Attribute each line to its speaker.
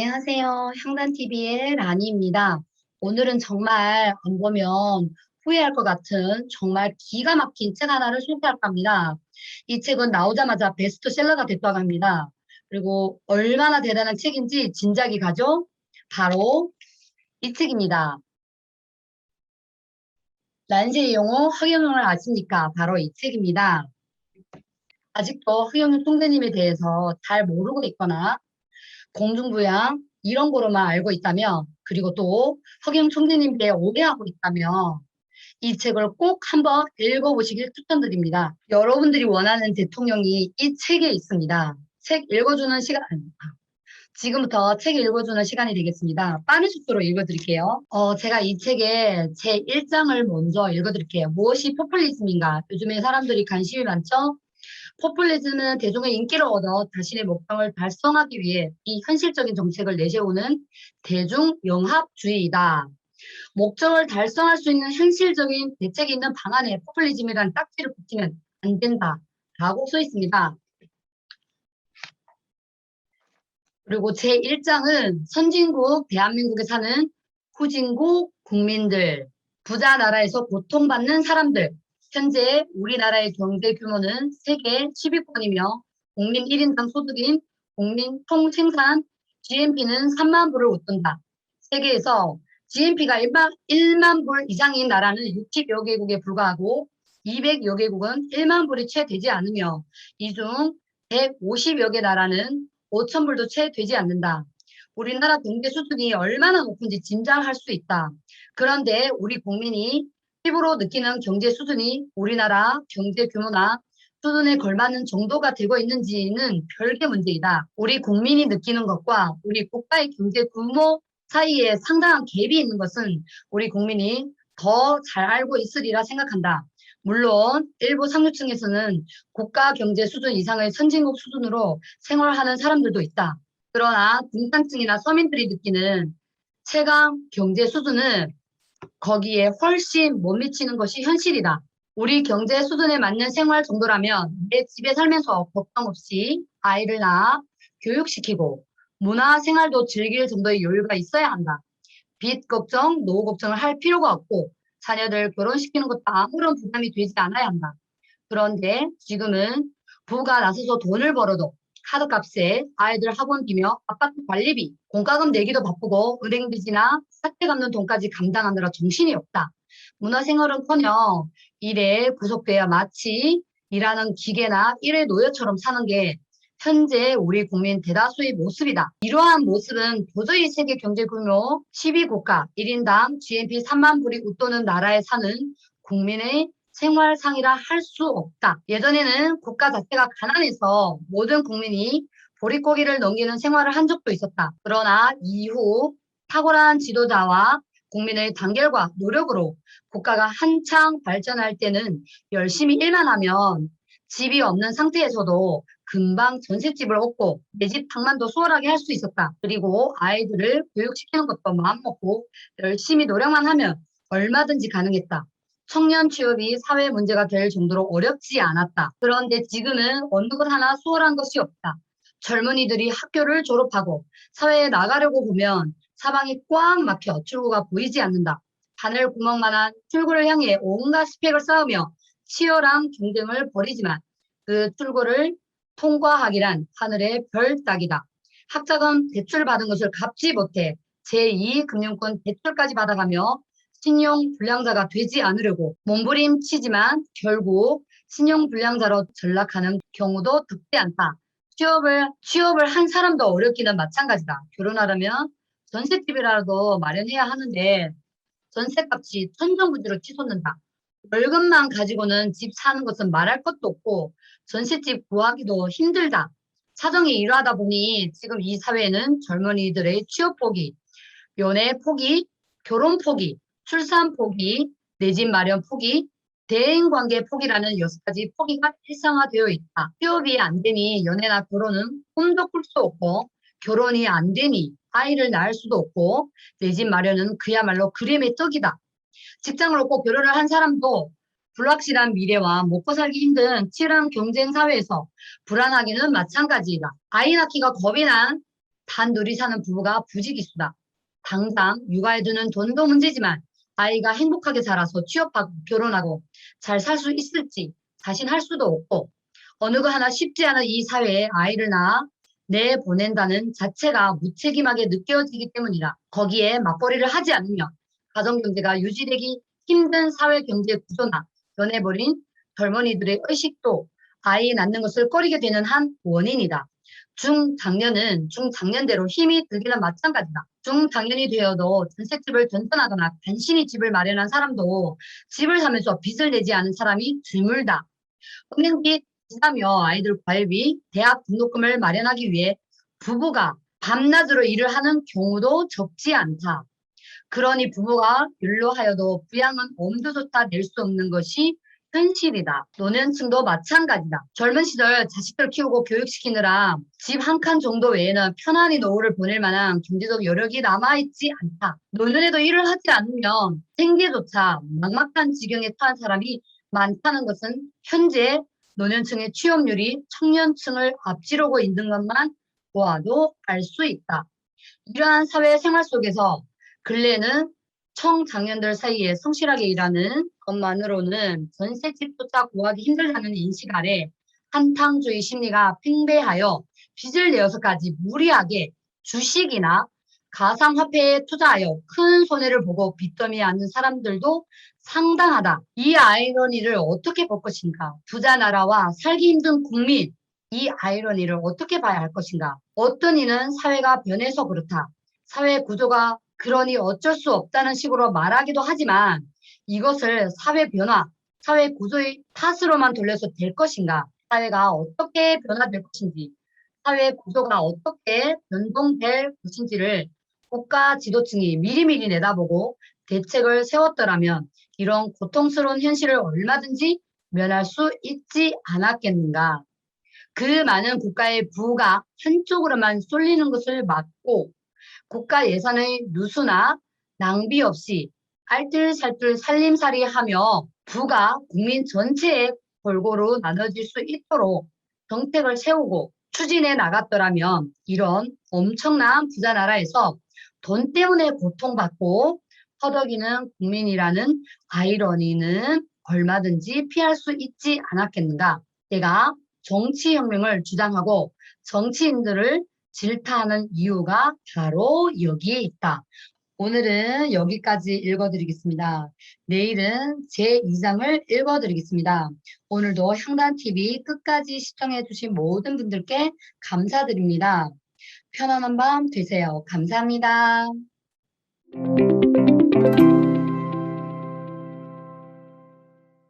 Speaker 1: 안녕하세요. 향단TV의 라니입니다. 오늘은 정말 안 보면 후회할 것 같은 정말 기가 막힌 책 하나를 소개할까 합니다. 이 책은 나오자마자 베스트셀러가 됐다고 합니다. 그리고 얼마나 대단한 책인지 진작이 가죠? 바로 이 책입니다. 란세의 용어 허경영을 아십니까? 바로 이 책입니다. 아직도 허경영 총재님에 대해서 잘 모르고 있거나 공중부양 이런 거로만 알고 있다면 그리고 또 허경 총재님에 대해 오해하고 있다면 이 책을 꼭 한번 읽어보시길 추천드립니다. 여러분들이 원하는 대통령이 이 책에 있습니다. 책 읽어주는 시간, 지금부터 책 읽어주는 시간이 되겠습니다. 빠른 속도로 읽어드릴게요. 어, 제가 이 책의 제 1장을 먼저 읽어드릴게요. 무엇이 포퓰리즘인가? 요즘에 사람들이 관심이 많죠? 포퓰리즘은 대중의 인기를 얻어 자신의 목표를 달성하기 위해 이 현실적인 정책을 내세우는 대중영합주의이다. 목적을 달성할 수 있는 현실적인 대책이 있는 방안에 포퓰리즘이라는 딱지를 붙이면 안 된다. 라고 써 있습니다. 그리고 제1장은 선진국 대한민국에 사는 후진국 국민들, 부자 나라에서 고통받는 사람들, 현재 우리나라의 경제 규모는 세계 10위권이며 국민 1인당 소득인 국민 총 생산 GNP는 3만 불을 웃돈다. 세계에서 GNP가 1만, 1만 불 이상인 나라는 60여 개국에 불과하고 200여 개국은 1만 불이 채 되지 않으며 이 중 150여 개 나라는 5천 불도 채 되지 않는다. 우리나라 경제 수준이 얼마나 높은지 짐작할 수 있다. 그런데 우리 국민이 피부로 느끼는 경제 수준이 우리나라 경제 규모나 수준에 걸맞는 정도가 되고 있는지는 별개 문제이다. 우리 국민이 느끼는 것과 우리 국가의 경제 규모 사이에 상당한 갭이 있는 것은 우리 국민이 더 잘 알고 있으리라 생각한다. 물론 일부 상류층에서는 국가 경제 수준 이상의 선진국 수준으로 생활하는 사람들도 있다. 그러나 중산층이나 서민들이 느끼는 최강 경제 수준은 거기에 훨씬 못 미치는 것이 현실이다. 우리 경제 수준에 맞는 생활 정도라면 내 집에 살면서 걱정 없이 아이를 낳아 교육시키고 문화 생활도 즐길 정도의 여유가 있어야 한다. 빚 걱정, 노후 걱정을 할 필요가 없고 자녀들 결혼시키는 것도 아무런 부담이 되지 않아야 한다. 그런데 지금은 부가 나서서 돈을 벌어도 카드값에 아이들 학원비며 아파트 관리비, 공과금 내기도 바쁘고 은행 빚이나 사채 갚는 돈까지 감당하느라 정신이 없다. 문화생활은커녕 일에 구속돼야 마치 일하는 기계나 일의 노예처럼 사는 게 현재 우리 국민 대다수의 모습이다. 이러한 모습은 도저히 세계 경제 규모 12국가 1인당 GNP 3만 불이 웃도는 나라에 사는 국민의 생활상이라 할 수 없다. 예전에는 국가 자체가 가난해서 모든 국민이 보릿고기를 넘기는 생활을 한 적도 있었다. 그러나 이후 탁월한 지도자와 국민의 단결과 노력으로 국가가 한창 발전할 때는 열심히 일만 하면 집이 없는 상태에서도 금방 전셋집을 얻고 내집 방만도 수월하게 할 수 있었다. 그리고 아이들을 교육시키는 것도 마음먹고 열심히 노력만 하면 얼마든지 가능했다. 청년 취업이 사회 문제가 될 정도로 어렵지 않았다. 그런데 지금은 어느 것 하나 수월한 것이 없다. 젊은이들이 학교를 졸업하고 사회에 나가려고 보면 사방이 꽉 막혀 출구가 보이지 않는다. 바늘 구멍만한 출구를 향해 온갖 스펙을 쌓으며 치열한 경쟁을 벌이지만 그 출구를 통과하기란 하늘의 별 따기다. 학자금 대출 받은 것을 갚지 못해 제2금융권 대출까지 받아가며 신용 불량자가 되지 않으려고 몸부림치지만 결국 신용 불량자로 전락하는 경우도 적지 않다. 취업을 취업을 한 사람도 어렵기는 마찬가지다. 결혼하려면 전셋집이라도 마련해야 하는데 전셋값이 천정부지로 치솟는다. 월급만 가지고는 집 사는 것은 말할 것도 없고 전셋집 구하기도 힘들다. 사정이 이러하다 보니 지금 이 사회에는 젊은이들의 취업 포기, 연애 포기, 결혼 포기, 출산 포기, 내 집 마련 포기, 대인 관계 포기라는 여섯 가지 포기가 일상화되어 있다. 취업이 안 되니 연애나 결혼은 꿈도 꿀 수 없고 결혼이 안 되니 아이를 낳을 수도 없고 내 집 마련은 그야말로 그림의 떡이다. 직장을 얻고 결혼을 한 사람도 불확실한 미래와 먹고 살기 힘든 치열한 경쟁 사회에서 불안하기는 마찬가지이다. 아이 낳기가 겁이 난 단둘이 사는 부부가 부지기수다. 당장 육아해두는 돈도 문제지만 아이가 행복하게 자라서 취업하고 결혼하고 잘 살 수 있을지 자신할 수도 없고 어느 거 하나 쉽지 않은 이 사회에 아이를 낳아 내보낸다는 자체가 무책임하게 느껴지기 때문이다. 거기에 맞벌이를 하지 않으면 가정경제가 유지되기 힘든 사회경제 구조나 변해버린 젊은이들의 의식도 아이 낳는 것을 꺼리게 되는 한 원인이다. 중장년은 중장년대로 힘이 들기는 마찬가지다. 중장년이 되어도 전셋집을 던전하거나 간신히 집을 마련한 사람도 집을 사면서 빚을 내지 않은 사람이 드물다. 은행빚 지나며 아이들 과외비, 대학 등록금을 마련하기 위해 부부가 밤낮으로 일을 하는 경우도 적지 않다. 그러니 부부가 율로하여도 부양은 엄두조차 낼 수 없는 것이 현실이다. 노년층도 마찬가지다. 젊은 시절 자식들 키우고 교육시키느라 집 한 칸 정도 외에는 편안히 노후를 보낼 만한 경제적 여력이 남아있지 않다. 노년에도 일을 하지 않으면 생계조차 막막한 지경에 처한 사람이 많다는 것은 현재 노년층의 취업률이 청년층을 앞지르고 있는 것만 보아도 알 수 있다. 이러한 사회 생활 속에서 근래는 청장년들 사이에 성실하게 일하는 것만으로는 전세 집조차 구하기 힘들다는 인식 아래 한탕주의 심리가 팽배하여 빚을 내어서까지 무리하게 주식이나 가상화폐에 투자하여 큰 손해를 보고 빚더미에 앉는 사람들도 상당하다. 이 아이러니를 어떻게 볼 것인가? 부자 나라와 살기 힘든 국민, 이 아이러니를 어떻게 봐야 할 것인가? 어떤 이는 사회가 변해서 그렇다. 사회 구조가 그러니 어쩔 수 없다는 식으로 말하기도 하지만 이것을 사회 변화, 사회 구조의 탓으로만 돌려서 될 것인가? 사회가 어떻게 변화될 것인지, 사회 구조가 어떻게 변동될 것인지를 국가 지도층이 미리미리 내다보고 대책을 세웠더라면 이런 고통스러운 현실을 얼마든지 면할 수 있지 않았겠는가. 그 많은 국가의 부가 한쪽으로만 쏠리는 것을 막고 국가 예산의 누수나 낭비 없이 알뜰살뜰 살림살이 하며 부가 국민 전체에 골고루 나눠질 수 있도록 정책을 세우고 추진해 나갔더라면 이런 엄청난 부자 나라에서 돈 때문에 고통받고 허덕이는 국민이라는 아이러니는 얼마든지 피할 수 있지 않았겠는가. 내가 정치혁명을 주장하고 정치인들을 질타하는 이유가 바로 여기에 있다. 오늘은 여기까지 읽어드리겠습니다. 내일은 제2장을 읽어드리겠습니다. 오늘도 향단TV 끝까지 시청해주신 모든 분들께 감사드립니다. 편안한 밤 되세요. 감사합니다.